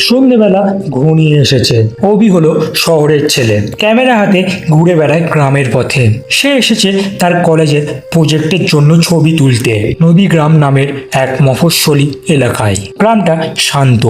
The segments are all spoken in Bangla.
সন্ধেবেলা ঘনিয়ে এসেছে। অবি হলো শহরের ছেলে। ক্যামেরা হাতে ঘুরে বেড়ায় গ্রামের পথে। সে এসেছে তার কলেজের প্রজেক্টের জন্য ছবি তুলতে। নদীগ্রাম নামের এক মফস্বলী এলাকায়। গ্রামটা শান্ত।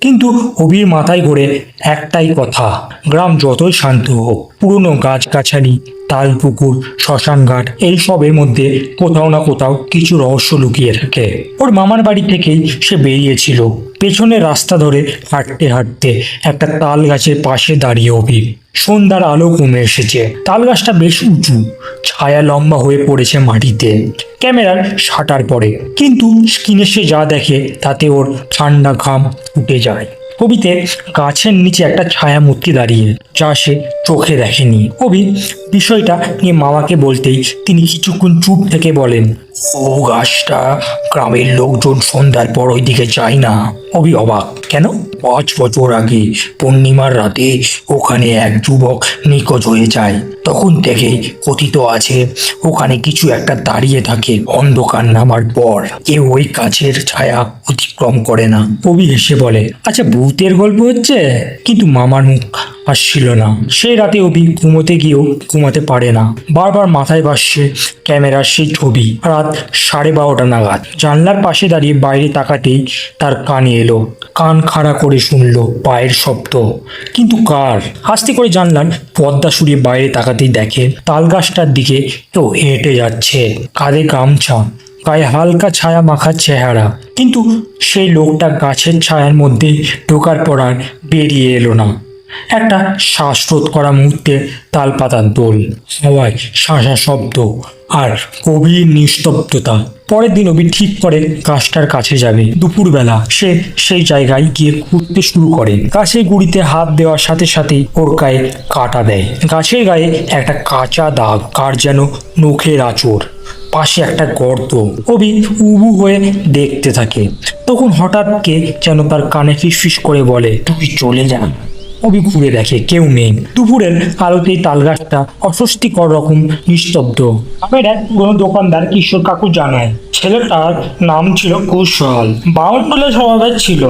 কিন্তু অবির মাথায় ঘুরে একটাই কথা। গ্রাম যতই শান্ত হোক, পুরনো গাছগাছালি তাল পুকুর শ্মশানঘাট এইসবের মধ্যে কোথাও না কোথাও কিছু রহস্য লুকিয়ে থাকে। ওর মামার বাড়ি থেকেই সে বেরিয়েছিল। পেছনে রাস্তা ধরে হাঁটতে হাঁটতে একটা তাল গাছের পাশে দাঁড়িয়ে অভি। সন্ধ্যার আলো কমে এসেছে। তাল গাছটা বেশ উঁচু। ছায়া লম্বা হয়ে পড়েছে মাটিতে। ক্যামেরার শাটার পরে। কিন্তু স্ক্রিনে সে যা দেখে, তাতে ওর ঠান্ডা ঘাম উঠে যায়। কবিতে গাছের নিচে একটা ছায়া মূর্তি দাঁড়িয়ে যা সে চোখে দেখেনি। কবি বিষয়টা নিয়ে মামাকে বলতেই তিনি কিছুক্ষণ চুপ থেকে বলেন, ও গাছটা, গ্রামের লোকজন সন্ধ্যার পর ওই দিকে যায় না। কবি অবাক, কেন? পাঁচ বছর আগে পূর্ণিমার রাতে ওখানে এক যুবক নিখোঁজ হয়ে যায়। তখন দেখে কথিত আছে, ওখানে কিছু একটা দাঁড়িয়ে থাকে অন্ধকার নামার পর। কেউ ওই কাছের ছায়া অতিক্রম করে না। কবি হেসে বলে আচ্ছা ভূতের গল্প হচ্ছে? কিন্তু মামার মুখ আসছিল না। সেই রাতে অভি ঘুমোতে গিয়েও ঘুমাতে পারে না। বারবার মাথায় ভাসছে ক্যামেরার সেই ছবি। রাত সাড়ে বারোটা নাগাদ। জানলার পাশে দাঁড়িয়ে বাইরে তাকাতেই তার কানে এলো। কান খাড়া করে শুনলো পায়ের শব্দ। কিন্তু কার? আস্তে করে জানলার পর্দা সরিয়ে বাইরে তাকাতেই দেখে তাল গাছটার দিকে কেউ হেঁটে যাচ্ছে। কাঁধে গামছা। গায়ে হালকা ছায়া মাখা চেহারা। কিন্তু সেই লোকটা গাছের ছায়ার মধ্যে ঢোকার পর আর বেরিয়ে এলো না। একটা শ্বাসরোধ করা মুহূর্তে তালপাতার দোল, হাওয়ায় শাঁসা শব্দ আর গভীর নিস্তব্ধতা। পরের দিন অবি ঠিক করে গাছটার কাছে যাবে। দুপুরবেলা সে সেই জায়গায় গিয়ে ঘুরতে শুরু করে। গাছের গুড়িতে হাত দেওয়ার সাথে সাথেই ওর গায়ে কাটা দেয়। গাছের গায়ে একটা কাঁচা দাগ, কার যেন নখের আঁচড়। পাশে একটা গর্ত। অবি উবু হয়ে দেখতে থাকে। তখন হঠাৎ কে যেন তার কানে ফিসফিস করে বলে, তুই চলে যা। অবি ঘুরে দেখে কেউ নেই। দুপুরের আলোতেই তালগাছটা অস্বস্তিকর রকম নিস্তব্ধ। এক পুরনো দোকানদার কিশোর কাকু জানায়, ছেলেটার নাম ছিল কৌশল। বাউন্ডুলে স্বভাবের ছিল।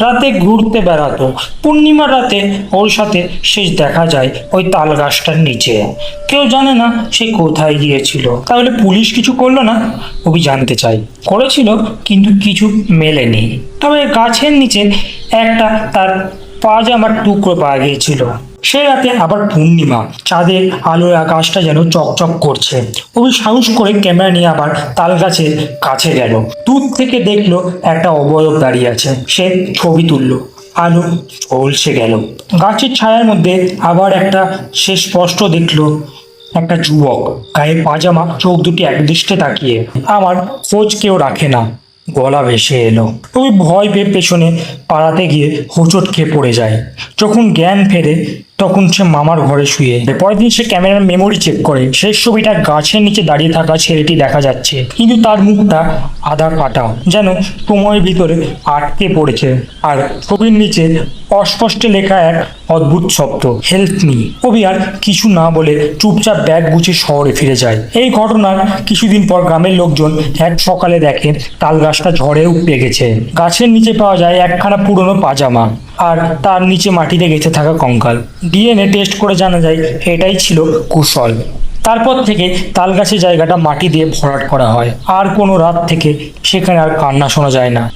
রাতে ঘুরতে বেড়াতো। পূর্ণিমার রাতে ওর সাথে শেষ দেখা যায় ওই তাল গাছটার নিচে। কেউ জানে না সে কোথায় গিয়েছিল। তাহলে পুলিশ কিছু করল না? অভি জানতে চাই করেছিল, কিন্তু কিছু মেলেনি। তবে গাছের নিচে একটা তার পাজামার টুকরো পাওয়া গিয়েছিল। সে রাতে আবার পূর্ণিমা। চাঁদের আলোর আকাশটা যেন চকচক করছে। অভি সাহস করে ক্যামেরা নিয়ে আবার তাল গাছের কাছে গেল। দূর থেকে দেখল একটা অবয়ব দাঁড়িয়ে আছে। সে ছবি তুললো। আলো চলছে গেল। গাছের ছায়ার মধ্যে আবার একটা সে স্পষ্ট দেখল একটা যুবক। গায়ে পাজামা, চোখ দুটি একদৃষ্টে তাকিয়ে। আমার খোঁজ কেউ রাখে না। গলা ভেসে এলো। ওই ভয় পেয়ে পেছনে পাড়াতে গিয়ে হোঁচট খেয়ে পড়ে যায়। যখন জ্ঞান ফেরে, তখন সে মামার ঘরে শুয়ে পরের দিন সে ক্যামেরার মেমোরি চেক করে। শেষ ছবিটা গাছের নিচে দাঁড়িয়ে থাকা ছেলেটি দেখা যাচ্ছে। কিন্তু তার মুখটা আধা কাটা যেন সময়ের ভিতরে আটকে পড়েছে। আর ছবির নিচে অস্পষ্টে লেখা এক অদ্ভুত শব্দ। হেল্প মি কবি আর কিছু না বলে চুপচাপ ব্যাগ গুছিয়ে শহরে ফিরে যায়। এই ঘটনার কিছুদিন পর গ্রামের লোকজন এক সকালে দেখে তাল গাছটা ঝড়ে উপড়ে গেছে। গাছের নিচে পাওয়া যায় একখানা পুরনো পাজামা আর তার নিচে মাটিতে গেঁথে থাকা কঙ্কাল। ডিএনএ টেস্ট করে জানা যায় এটাই ছিল কুশল। তারপর থেকে তালগাছের জায়গাটা মাটি দিয়ে ভরাট করা হয়। আর কোনো রাত থেকে সেখানে আর কান্না শোনা যায় না।